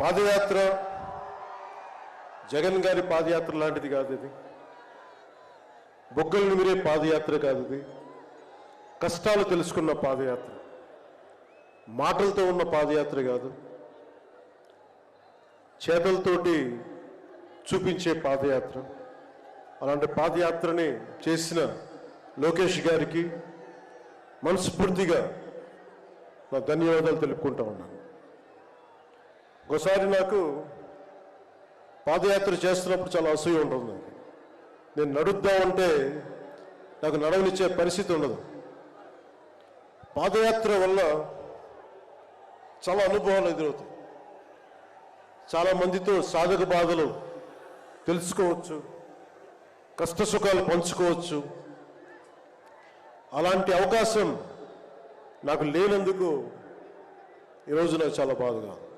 పాదయాత్ర జగన్ గారి పాదయాత్ర లాంటిది కాదు ఇది. బొగ్గలు నిమిరే పాదయాత్ర కాదు ఇది. కష్టాలు తెలుసుకున్న పాదయాత్ర. మాటలతో ఉన్న పాదయాత్ర కాదు. చేతలతోటి చూపించే పాదయాత్ర. అలాంటి పాదయాత్రని చేసిన లోకేష్ గారికి మనస్ఫూర్తిగా నా ధన్యవాదాలు తెలుపుకుంటా ఉన్నాను. ఒకసారి నాకు పాదయాత్ర చేస్తున్నప్పుడు చాలా అసూయ ఉంటుంది నేను నడుద్దామంటే నాకు నడవనిచ్చే పరిస్థితి ఉండదు. పాదయాత్ర వల్ల చాలా అనుభవాలు ఎదురవుతాయి. చాలా మందితో సాధక బాధలు తెలుసుకోవచ్చు కష్ట సుఖాలు పంచుకోవచ్చు. అలాంటి అవకాశం నాకు లేనందుకు ఈరోజు నాకు చాలా బాధగా ఉంది.